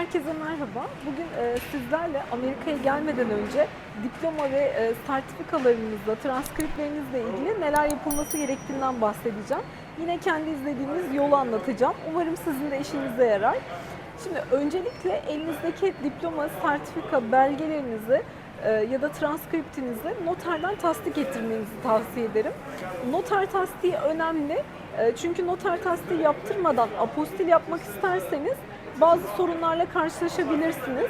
herkese merhaba. Bugün e, sizlerle Amerika'ya gelmeden önce diploma ve e, sertifikalarınızla, transkriptlerinizle ilgili neler yapılması gerektiğinden bahsedeceğim. Yine kendi izlediğimiz yolu anlatacağım. Umarım sizin de işinize yarar. Şimdi öncelikle elinizdeki diploma, sertifika belgelerinizi e, ya da transkriptinizi noterden tasdik ettirmenizi tavsiye ederim. Noter tasdiği önemli. E, Çünkü noter tasdiği yaptırmadan apostil yapmak isterseniz bazı sorunlarla karşılaşabilirsiniz.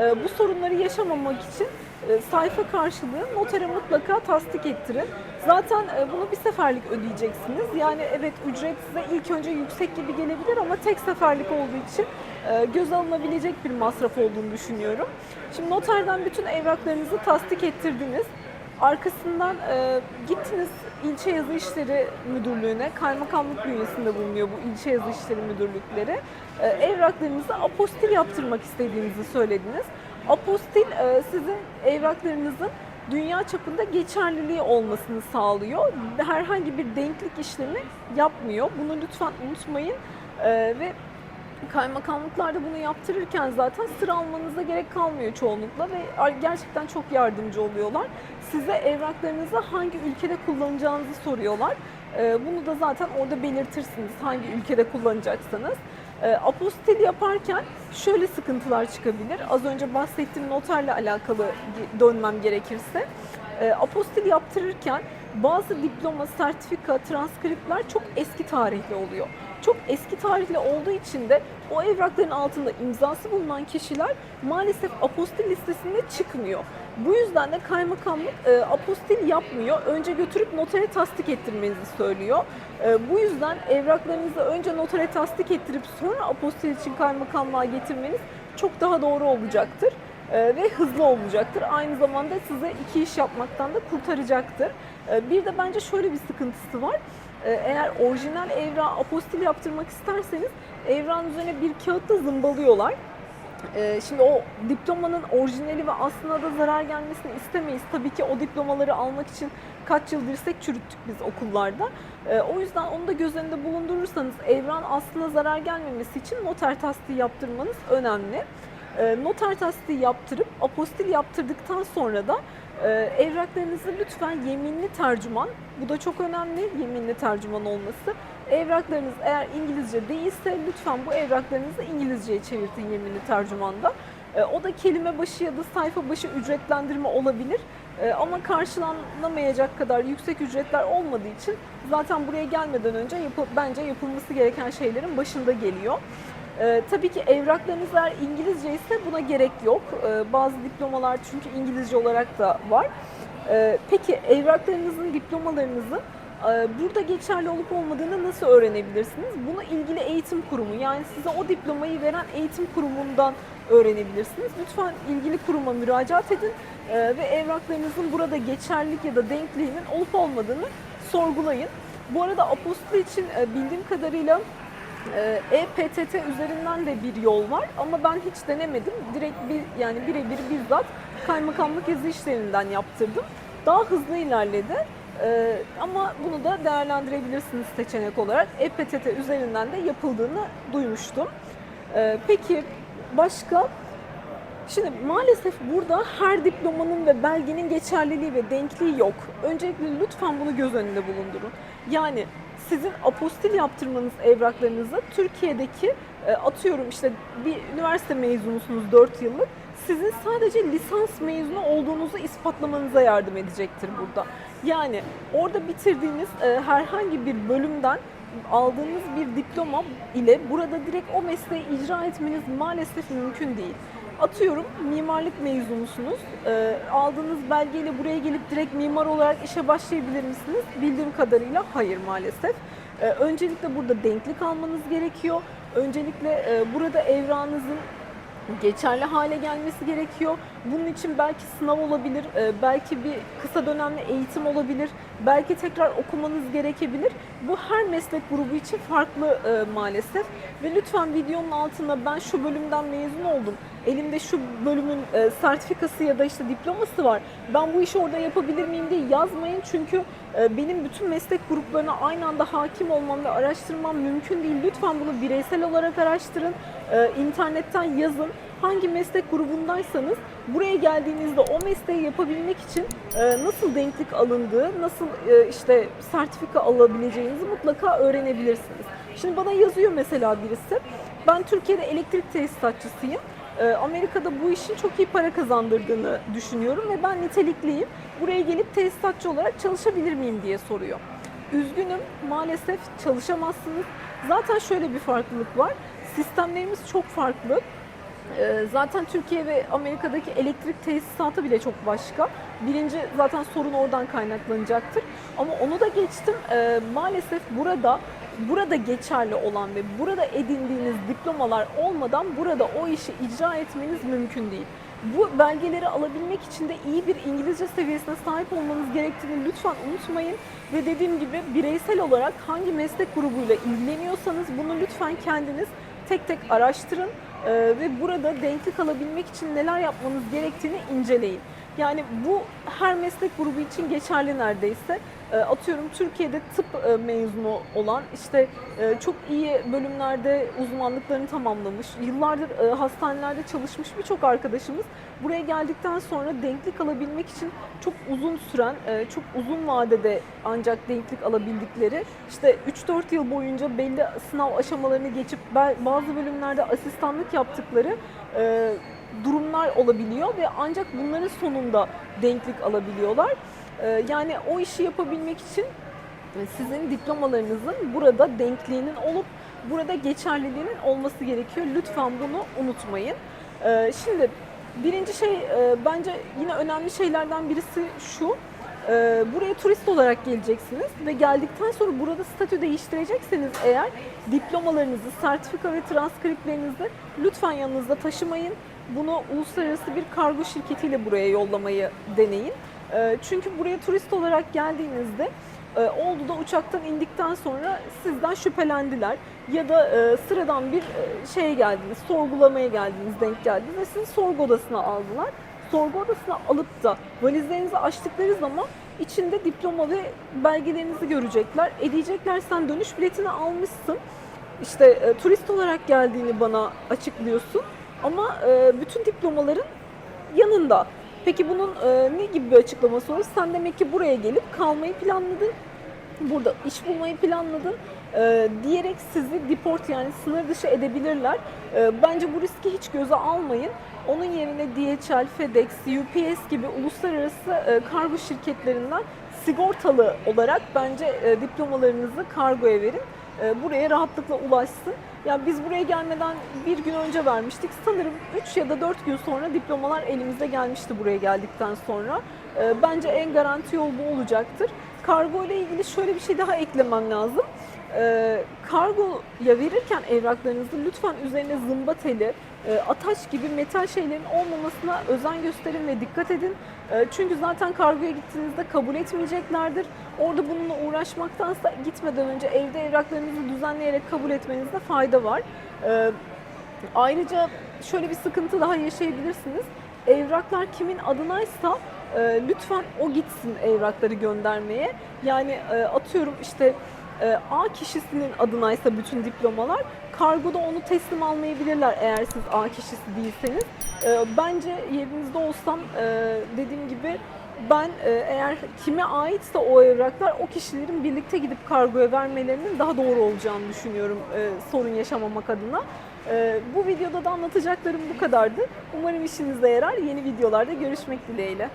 E, Bu sorunları yaşamamak için e, sayfa karşılığı notere mutlaka tasdik ettirin. Zaten e, bunu bir seferlik ödeyeceksiniz. Yani evet ücret size ilk önce yüksek gibi gelebilir ama tek seferlik olduğu için e, göz alınabilecek bir masraf olduğunu düşünüyorum. Şimdi noterden bütün evraklarınızı tasdik ettirdiniz. Arkasından e, gittiniz ilçe yazı işleri müdürlüğüne, kaymakamlık bünyesinde bulunuyor bu ilçe yazı işleri müdürlükleri. E, evraklarınızı apostil yaptırmak istediğinizi söylediniz. Apostil e, sizin evraklarınızın dünya çapında geçerliliği olmasını sağlıyor. Herhangi bir denklik işlemi yapmıyor. Bunu lütfen unutmayın. E, ve kaymakamlıklarda bunu yaptırırken zaten sıra almanıza gerek kalmıyor çoğunlukla ve gerçekten çok yardımcı oluyorlar. Size evraklarınızı hangi ülkede kullanacağınızı soruyorlar. Ee, Bunu da zaten orada belirtirsiniz hangi ülkede kullanacaksanız. Ee, Apostil yaparken şöyle sıkıntılar çıkabilir. Az önce bahsettiğim noterle alakalı dönmem gerekirse. Ee, Apostil yaptırırken bazı diploma, sertifika, transkriptler çok eski tarihli oluyor. Çok eski tarihli olduğu için de o evrakların altında imzası bulunan kişiler maalesef apostil listesinde çıkmıyor. Bu yüzden de kaymakamlık e, apostil yapmıyor. Önce götürüp notere tasdik ettirmenizi söylüyor. E, bu yüzden evraklarınızı önce notere tasdik ettirip sonra apostil için kaymakamlığa getirmeniz çok daha doğru olacaktır e, ve hızlı olacaktır. Aynı zamanda size iki iş yapmaktan da kurtaracaktır. E, bir de bence şöyle bir sıkıntısı var. E, Eğer orijinal evrağı apostil yaptırmak isterseniz evrağın üzerine bir kağıtta zımbalıyorlar. Ee, Şimdi o diplomanın orijinali ve aslına da zarar gelmesini istemeyiz. Tabii ki o diplomaları almak için kaç yıl dirsek çürüttük biz okullarda. Ee, O yüzden onu da göz önünde bulundurursanız evran aslına zarar gelmemesi için noter tasdiği yaptırmanız önemli. Ee, Noter tasdiği yaptırıp apostil yaptırdıktan sonra da e, evraklarınızı lütfen yeminli tercüman, bu da çok önemli yeminli tercüman olması. Evraklarınız eğer İngilizce değilse lütfen bu evraklarınızı İngilizceye çevirtin yeminli tercümanda. E, O da kelime başı ya da sayfa başı ücretlendirme olabilir. E, Ama karşılanamayacak kadar yüksek ücretler olmadığı için zaten buraya gelmeden önce yapı- bence yapılması gereken şeylerin başında geliyor. Ee, tabii ki evraklarınız eğer İngilizce ise buna gerek yok. Ee, bazı diplomalar çünkü İngilizce olarak da var. Ee, peki evraklarınızın, diplomalarınızın e, burada geçerli olup olmadığını nasıl öğrenebilirsiniz? Bunu ilgili eğitim kurumu yani size o diplomayı veren eğitim kurumundan öğrenebilirsiniz. Lütfen ilgili kuruma müracaat edin e, ve evraklarınızın burada geçerlilik ya da denkliğinin olup olmadığını sorgulayın. Bu arada apostil için e, bildiğim kadarıyla E-PTT üzerinden de bir yol var ama ben hiç denemedim. Direkt bir yani birebir bizzat kaymakamlık yazı işlerinden yaptırdım. Daha hızlı ilerledi. Ee, ama bunu da değerlendirebilirsiniz seçenek olarak. E-PTT üzerinden de yapıldığını duymuştum. Ee, peki başka Şimdi maalesef burada her diplomanın ve belgenin geçerliliği ve denkliği yok. Öncelikle lütfen bunu göz önünde bulundurun. Yani sizin apostil yaptırmanız evraklarınızı Türkiye'deki e, atıyorum işte bir üniversite mezunusunuz 4 yıllık sizin sadece lisans mezunu olduğunuzu ispatlamanıza yardım edecektir burada. Yani orada bitirdiğiniz e, herhangi bir bölümden aldığınız bir diploma ile burada direkt o mesleği icra etmeniz maalesef mümkün değil. Atıyorum mimarlık mezunusunuz. Ee, aldığınız belgeyle buraya gelip direkt mimar olarak işe başlayabilir misiniz? Bildiğim kadarıyla hayır maalesef. Ee, öncelikle burada denklik almanız gerekiyor. Öncelikle e, burada evrağınızın geçerli hale gelmesi gerekiyor. Bunun için belki sınav olabilir, e, belki bir kısa dönemli eğitim olabilir, belki tekrar okumanız gerekebilir. Bu her meslek grubu için farklı e, maalesef. Ve lütfen videonun altına ben şu bölümden mezun oldum, elimde şu bölümün e, sertifikası ya da işte diploması var. Ben bu işi orada yapabilir miyim diye yazmayın. Çünkü e, benim bütün meslek gruplarına aynı anda hakim olmam ve araştırmam mümkün değil. Lütfen bunu bireysel olarak araştırın. E, internetten yazın. Hangi meslek grubundaysanız buraya geldiğinizde o mesleği yapabilmek için e, nasıl denklik alındığı, nasıl e, işte sertifika alabileceğinizi mutlaka öğrenebilirsiniz. Şimdi bana yazıyor mesela birisi. Ben Türkiye'de elektrik tesisatçısıyım. E, Amerika'da bu işin çok iyi para kazandırdığını düşünüyorum ve ben nitelikliyim. Buraya gelip tesisatçı olarak çalışabilir miyim diye soruyor. Üzgünüm maalesef çalışamazsınız. Zaten şöyle bir farklılık var. Sistemlerimiz çok farklı. Ee, Zaten Türkiye ve Amerika'daki elektrik tesisatı bile çok başka. Birinci zaten sorun oradan kaynaklanacaktır. Ama onu da geçtim. Ee, Maalesef burada burada geçerli olan ve burada edindiğiniz diplomalar olmadan burada o işi icra etmeniz mümkün değil. Bu belgeleri alabilmek için de iyi bir İngilizce seviyesine sahip olmanız gerektiğini lütfen unutmayın. Ve dediğim gibi bireysel olarak hangi meslek grubuyla ilgileniyorsanız bunu lütfen kendiniz tek tek araştırın Ee, ve burada denklik alabilmek için neler yapmanız gerektiğini inceleyin. Yani bu her meslek grubu için geçerli neredeyse. Ee, Atıyorum Türkiye'de tıp e, mezunu olan işte e, çok iyi bölümlerde uzmanlıklarını tamamlamış, yıllardır e, hastanelerde çalışmış birçok arkadaşımız buraya geldikten sonra denklik alabilmek için çok uzun süren, çok uzun vadede ancak denklik alabildikleri işte 3-4 yıl boyunca belli sınav aşamalarını geçip bazı bölümlerde asistanlık yaptıkları durumlar olabiliyor ve ancak bunların sonunda denklik alabiliyorlar. Ee, Yani o işi yapabilmek için e, sizin diplomalarınızın burada denkliğinin olup burada geçerliliğinin olması gerekiyor. Lütfen bunu unutmayın. Ee, Şimdi birinci şey e, bence yine önemli şeylerden birisi şu. Ee, Buraya turist olarak geleceksiniz ve geldikten sonra burada statü değiştirecekseniz eğer diplomalarınızı, sertifika ve transkriptlerinizi lütfen yanınızda taşımayın. Bunu uluslararası bir kargo şirketiyle buraya yollamayı deneyin. Ee, Çünkü buraya turist olarak geldiğinizde e, oldu da uçaktan indikten sonra sizden şüphelendiler ya da e, sıradan bir e, şeye geldiniz, sorgulamaya geldiniz, denk geldiniz ve sizi sorgu odasına aldılar. Sorgu odasına alıp da valizlerinizi açtıkları zaman içinde diploma ve belgelerinizi görecekler. E sen dönüş biletini almışsın. İşte turist olarak geldiğini bana açıklıyorsun ama e, bütün diplomaların yanında. Peki bunun e, ne gibi bir açıklaması olur? Sen demek ki buraya gelip kalmayı planladın, burada iş bulmayı planladın e, diyerek sizi deport yani sınır dışı edebilirler. E, bence bu riski hiç göze almayın. Onun yerine DHL, FedEx, UPS gibi uluslararası e, kargo şirketlerinden sigortalı olarak bence e, diplomalarınızı kargoya verin. E, buraya rahatlıkla ulaşsın. Ya biz buraya gelmeden bir gün önce vermiştik. Sanırım 3 ya da 4 gün sonra diplomalar elimize gelmişti buraya geldikten sonra. E, bence en garanti yol bu olacaktır. Kargo ile ilgili şöyle bir şey daha eklemem lazım. E, kargoya verirken evraklarınızı lütfen üzerine zımba teli, e, ataç gibi metal şeylerin olmamasına özen gösterin ve dikkat edin. E, Çünkü zaten kargoya gittiğinizde kabul etmeyeceklerdir. Orada bununla uğraşmaktansa gitmeden önce evde evraklarınızı düzenleyerek kabul etmenizde fayda var. E, Ayrıca şöyle bir sıkıntı daha yaşayabilirsiniz. Evraklar kimin adınaysa e, lütfen o gitsin evrakları göndermeye. Yani e, atıyorum işte A kişisinin adınaysa bütün diplomalar kargoda onu teslim almayabilirler eğer siz A kişisi değilseniz. E, bence yerinizde olsam e, dediğim gibi ben e, eğer kime aitse o evraklar o kişilerin birlikte gidip kargoya vermelerinin daha doğru olacağını düşünüyorum e, sorun yaşamamak adına. E, bu videoda da anlatacaklarım bu kadardı. Umarım işinize yarar. Yeni videolarda görüşmek dileğiyle.